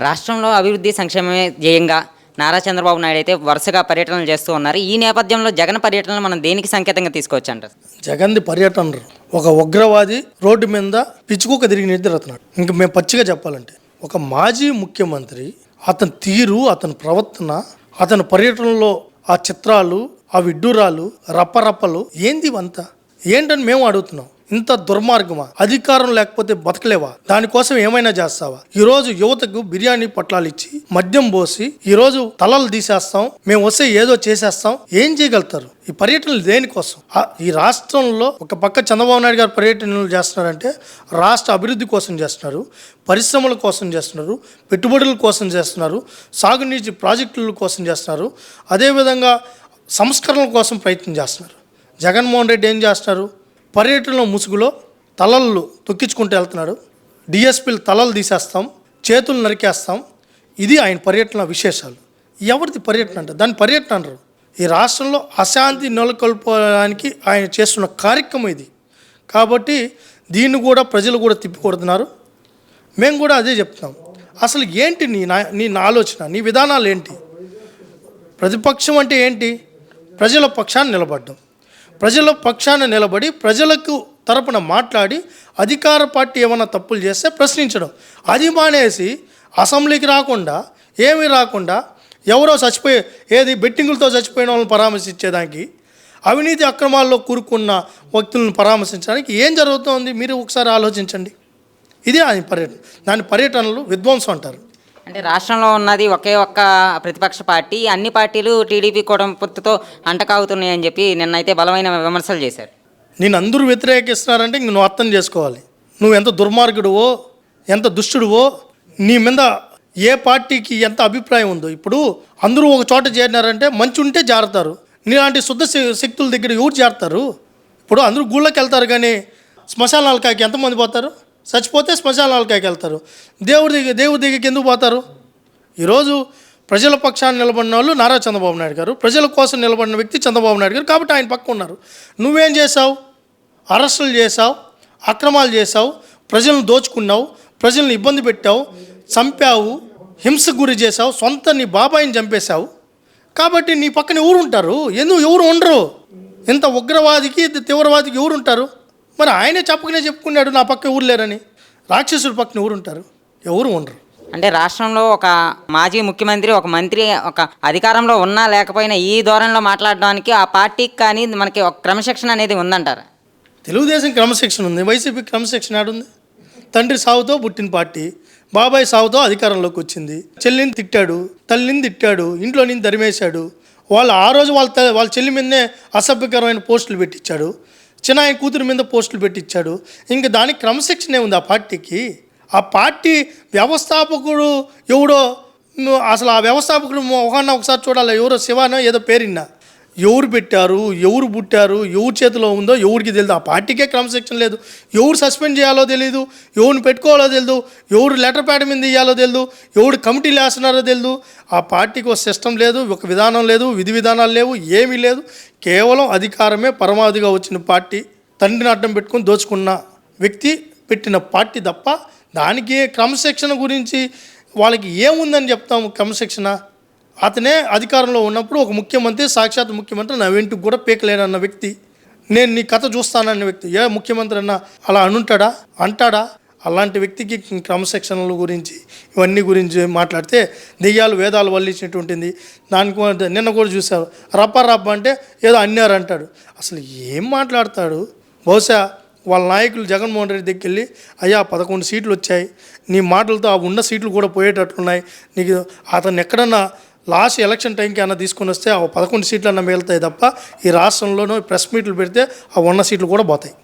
రాష్ట్రంలో అభివృద్ధి సంక్షేమమే ధ్యేయంగా నారా చంద్రబాబు నాయుడు అయితే వరుసగా పర్యటనలు చేస్తూ ఉన్నారు. ఈ నేపథ్యంలో జగన్ పర్యటనలు మనం దేనికి సంకేతంగా తీసుకోవచ్చు అంటారు జగన్ది పర్యటన ఒక ఉగ్రవాది రోడ్డు మీద పిచ్చుకోక తిరిగి నిద్రతున్నాడు ఇంక మేము పచ్చిగా చెప్పాలంటే ఒక మాజీ ముఖ్యమంత్రి అతని తీరు అతని ప్రవర్తన అతని పర్యటనలో ఆ చిత్రాలు ఆ విడ్డూరాలు రప్పరప్పలు ఏంది ఇవంతా? ఏంటని మేము అడుగుతున్నాం. ఇంత దుర్మార్గమా? అధికారం లేకపోతే బతకలేవా? దానికోసం ఏమైనా చేస్తావా? ఈ రోజు యువతకు బిర్యానీ పొట్లాలు ఇచ్చి మద్యం పోసి ఈ రోజు తలలు తీసేస్తాం మేము వస్తే ఏదో చేసేస్తాం ఏం చేయగలుగుతారు? ఈ పర్యటనలు దేనికోసం? ఈ రాష్ట్రంలో ఒక పక్క చంద్రబాబు నాయుడు గారు పర్యటనలు చేస్తున్నారంటే రాష్ట్ర అభివృద్ధి కోసం చేస్తున్నారు పరిశ్రమల కోసం చేస్తున్నారు పెట్టుబడుల కోసం చేస్తున్నారు సాగునీటి ప్రాజెక్టుల కోసం చేస్తున్నారు అదేవిధంగా సంస్కరణల కోసం ప్రయత్నం చేస్తున్నారు. జగన్మోహన్ రెడ్డి ఏం చేస్తున్నారు? పర్యటనలో ముసుగులో తలలు తొక్కించుకుంటూ వెళ్తున్నాడు డిఎస్పీలు తలలు తీసేస్తాం చేతులు నరికేస్తాం. ఇది ఆయన పర్యటన విశేషాలు. ఎవరిది పర్యటన అంటే దాని పర్యటన అనరు ఈ రాష్ట్రంలో అశాంతి నెలకొల్పడానికి ఆయన చేస్తున్న కార్యక్రమం ఇది. కాబట్టి దీన్ని కూడా ప్రజలు కూడా తిప్పికొడుతున్నారు. మేము కూడా అదే చెప్తున్నాం. అసలు ఏంటి నీ నా నీ ఆలోచన నీ విధానాలు ఏంటి? ప్రతిపక్షం అంటే ఏంటి? ప్రజల పక్షాన్ని నిలబడ్డం. ప్రజల పక్షాన నిలబడి ప్రజలకు తరపున మాట్లాడి అధికార పార్టీ ఏమైనా తప్పులు చేస్తే ప్రశ్నించడం. అది మానేసి అసెంబ్లీకి రాకుండా ఏమీ రాకుండా ఎవరో చచ్చిపోయే ఏది బెట్టింగులతో చచ్చిపోయిన వాళ్ళని పరామర్శించేదానికి అవినీతి అక్రమాల్లో కూరుకున్న వ్యక్తులను పరామర్శించడానికి ఏం జరుగుతోంది? మీరు ఒకసారి ఆలోచించండి. ఇది ఆయన పర్యటన. దాని పర్యటనలు విధ్వంసం అంటారు. అంటే రాష్ట్రంలో ఉన్నది ఒకే ఒక్క ప్రతిపక్ష పార్టీ అన్ని పార్టీలు టీడీపీ కూడా పొత్తుతో అంటకాగుతున్నాయని చెప్పి నిన్నైతే బలమైన విమర్శలు చేశారు. నేను అందరూ వ్యతిరేకిస్తున్నారంటే ఇంక నువ్వు అర్థం చేసుకోవాలి. నువ్వు ఎంత దుర్మార్గుడువో ఎంత దుష్టుడువో నీ మీద ఏ పార్టీకి ఎంత అభిప్రాయం ఉందో. ఇప్పుడు అందరూ ఒక చోట చేరినారంటే మంచి ఉంటే జారుతారు. నీలాంటి శుద్ధ శ- శక్తుల దగ్గర ఎవరు చేరతారు ఇప్పుడు అందరూ గుళ్ళకి వెళ్తారు కానీ శ్మశానాలకాయకి ఎంతమంది పోతారు? చచ్చిపోతే శ్మశానాలకైకి వెళ్తారు. దేవుడి దగ్గర దేవుడి దగ్గరికి ఎందుకు పోతారు? ఈరోజు ప్రజల పక్షాన్ని నిలబడిన వాళ్ళు నారా చంద్రబాబు నాయుడు గారు ప్రజల కోసం నిలబడిన వ్యక్తి చంద్రబాబు నాయుడు గారు కాబట్టి ఆయన పక్క ఉన్నారు. నువ్వేం చేసావు అరెస్టులు చేసావు అక్రమాలు చేసావు ప్రజలను దోచుకున్నావు ప్రజలను ఇబ్బంది పెట్టావు చంపావు హింసకు గురి చేసావు సొంత నీ బాబాయిని చంపేశావు. కాబట్టి నీ పక్కన ఎవరు ఉంటారు ఎందుకు ఎవరు ఉండరు? ఇంత ఉగ్రవాదికి తీవ్రవాదికి ఎవరు ఉంటారు మరి ఆయనే చెప్పకనే చెప్పుకున్నాడు నా పక్క ఎవరు లేరని. రాక్షసుడి పక్కన ఎవరు ఉంటారు? ఎవరు ఉండరు. అంటే రాష్ట్రంలో ఒక మాజీ ముఖ్యమంత్రి ఒక మంత్రి ఒక అధికారంలో ఉన్నా లేకపోయినా ఈ ధోరణిలో మాట్లాడడానికి ఆ పార్టీకి కానీ మనకి ఒక క్రమశిక్షణ అనేది ఉందంటారా? తెలుగుదేశం క్రమశిక్షణ ఉంది వైసీపీ క్రమశిక్షణ ఆడుంది. తండ్రి సావుతో పుట్టిన పార్టీ బాబాయ్ సావుతో అధికారంలోకి వచ్చింది. చెల్లిని తిట్టాడు తల్లిని తిట్టాడు ఇంట్లో నుంచి దరిమేశాడు వాళ్ళు ఆ రోజు వాళ్ళ వాళ్ళ చెల్లి మీదనే అసభ్యకరమైన పోస్టులు పెట్టించాడు. చిన్నాయన కూతురు మీద పోస్టులు పెట్టించాడు ఇంకా దానికి క్రమశిక్షణ ఉంది ఆ పార్టీకి? ఆ పార్టీ వ్యవస్థాపకుడు ఎవడో అసలు ఆ వ్యవస్థాపకుడు మొహాన్న ఒకసారి చూడాలి? ఎవరో శివానో ఏదో పేరిన్నా. ఎవరు పెట్టారు ఎవరు పుట్టారు ఎవరి చేతిలో ఉందో ఎవరికి తెలియదు ఆ పార్టీకే క్రమశిక్షణ లేదు. ఎవరు సస్పెండ్ చేయాలో తెలియదు ఎవరిని పెట్టుకోవాలో తెలియదు ఎవరు లెటర్ ప్యాడ్ మీద ఇవ్వాలో తెలియదు ఎవరు కమిటీలు వేస్తున్నారో తెలియదు ఆ పార్టీకి ఒక సిస్టమ్ లేదు ఒక విధానం లేదు విధి విధానాలు లేవు ఏమీ లేదు. కేవలం అధికారమే పరమావధిగా వచ్చిన పార్టీ తండ్రిని అడ్డం పెట్టుకొని దోచుకున్న వ్యక్తి పెట్టిన పార్టీ తప్ప దానికి క్రమశిక్షణ గురించి వాళ్ళకి ఏముందని చెప్తాము క్రమశిక్షణ? అతనే అధికారంలో ఉన్నప్పుడు ఒక ముఖ్యమంత్రి సాక్షాత్ ముఖ్యమంత్రి నా వెంటుకు కూడా పీకలేనన్న వ్యక్తి. నేను నీ కథ చూస్తానన్న వ్యక్తి. ఏ ముఖ్యమంత్రి అన్న అలా అనుంటాడా? అంటాడా? అలాంటి వ్యక్తికి క్రమశిక్షణల గురించి ఇవన్నీ గురించి మాట్లాడితే దెయ్యాలు వేదాలు వల్లించినటువంటిది. దానికి కూడా నిన్న కూడా చూశారు. రప్ప రప్ప అంటే ఏదో అన్నారు అంటాడు. అసలు ఏం మాట్లాడతాడు? బహుశా వాళ్ళ నాయకులు జగన్మోహన్ రెడ్డి దగ్గరికి వెళ్ళి అయ్యా పదకొండు సీట్లు వచ్చాయి. నీ మాటలతో ఆ ఉన్న సీట్లు కూడా పోయేటట్లున్నాయి. నీకు అతను ఎక్కడన్నా లాస్ట్ ఎలక్షన్ టైంకి అన్న తీసుకొని వస్తే ఆ పదకొండు సీట్లు అన్న మిగులుతాయి తప్ప ఈ రాష్ట్రంలోనూ ప్రెస్ మీట్లు పెడితే ఆ ఉన్న సీట్లు కూడా పోతాయి.